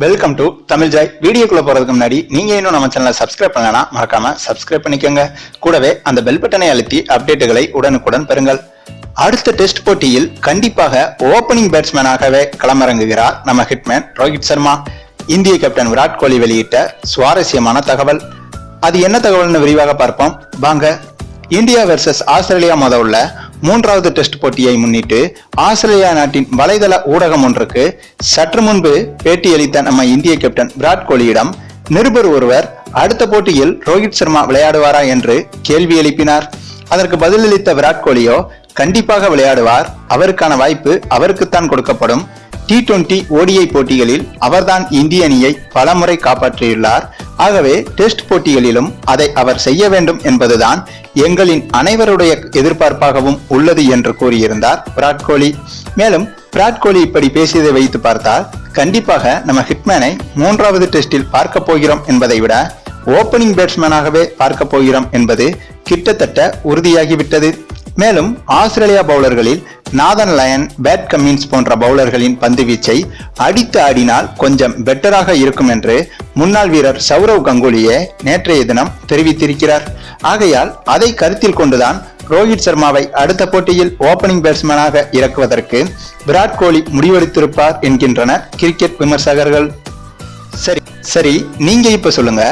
Welcome to Tamil Joy வீடியோக்குள்ள போறதுக்கு முன்னாடி நீங்க இன்னும் நம்ம சேனலை சப்ஸ்கிரைப் பண்ணலனா மறக்காம சப்ஸ்கிரைப் பண்ணிக்கோங்க. கூடவே அந்த பெல் பட்டனை அழுத்தி அப்டேட்டுகளை உடனுக்குடன் பெறுங்கள். அடுத்த டெஸ்ட் போட்டியில் கண்டிப்பாக ஓபனிங் பேட்ஸ்மேனாகவே களமிறங்குகிறார் நம்ம ஹிட்மேன் ரோஹித் சர்மா. இந்திய கேப்டன் விராட் கோலி வெளியிட்ட சுவாரஸ்யமான தகவல். அது என்ன தகவல்னு விரிவாக பார்ப்போம். வாங்க இந்தியா வெர்சஸ் ஆஸ்திரேலியா மோத உள்ள மூன்றாவது டெஸ்ட் போட்டியை முன்னிட்டு ஆஸ்திரேலியா நாட்டின் வலைதள ஊடகம் ஒன்றுக்கு சற்று முன்பு பேட்டியளித்த நம்ம இந்திய கேப்டன் விராட் கோலியிடம் நிருபர் ஒருவர் அடுத்த போட்டியில் ரோஹித் சர்மா விளையாடுவாரா? என்று கேள்வி எழுப்பினார். அதற்கு பதிலளித்த விராட் கோலியோ கண்டிப்பாக விளையாடுவார். அவருக்கான வாய்ப்பு அவருக்குத்தான் கொடுக்கப்படும். டி டுவெண்டி ஓடிஐ போட்டிகளில் அவர்தான் இந்திய அணியை பலமுறை காப்பாற்றியுள்ளார். ஆகவே டெஸ்ட் போட்டிகளிலும் அதை அவர் செய்ய வேண்டும் என்பதுதான் எங்களின் அனைவருடைய எதிர்பார்ப்பாகவும் உள்ளது என்று கூறியிருந்தார் விராட் கோலி. மேலும் விராட் கோலி இப்படி பேசியதை வைத்து பார்த்தால் கண்டிப்பாக நம்ம ஹிட்மேனை மூன்றாவது டெஸ்டில் பார்க்க போகிறோம் என்பதை விட ஓபனிங் பேட்ஸ்மேனாகவே பார்க்க போகிறோம் என்பது கிட்டத்தட்ட உறுதியாகிவிட்டது. மேலும் ஆஸ்திரேலியா பவுலர்களில் நாதன் லயன் பேட் கம்மின்ஸ் போன்ற பவுலர்களின் பந்து வீச்சை அடித்து ஆடினால் கொஞ்சம் பெட்டராக இருக்கும் என்று முன்னாள் வீரர் சௌரவ் கங்குலியே நேற்றைய தினம் தெரிவித்திருக்கிறார். ஆகையால் அதை கருத்தில் கொண்டுதான் ரோஹித் சர்மாவை அடுத்த போட்டியில் ஓபனிங் பேட்ஸ்மேனாக இறக்குவதற்கு விராட் கோலி முடிவெடுத்திருப்பார் என்கின்றனர் கிரிக்கெட் விமர்சகர்கள். சரி நீங்க இப்ப சொல்லுங்க.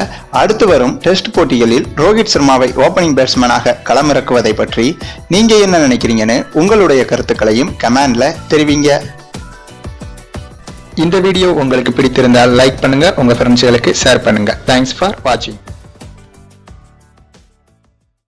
அடுத்து வரும் டெஸ்ட் போட்டிகளில் ரோஹித் சர்மாவை ஓபனிங் பேட்ஸ்மேனாக களமிறக்குவதை பற்றி நீங்க என்ன நினைக்கிறீங்கன்னு உங்களுடைய கருத்துக்களையும் கமெண்ட்ல தெரிவிங்க. இந்த வீடியோ உங்களுக்கு பிடித்திருந்தால் லைக் பண்ணுங்க உங்க ஃப்ரெண்ட்ஸ்களுக்கு ஷேர் பண்ணுங்க. தேங்க்ஸ் ஃபார் வாட்சிங்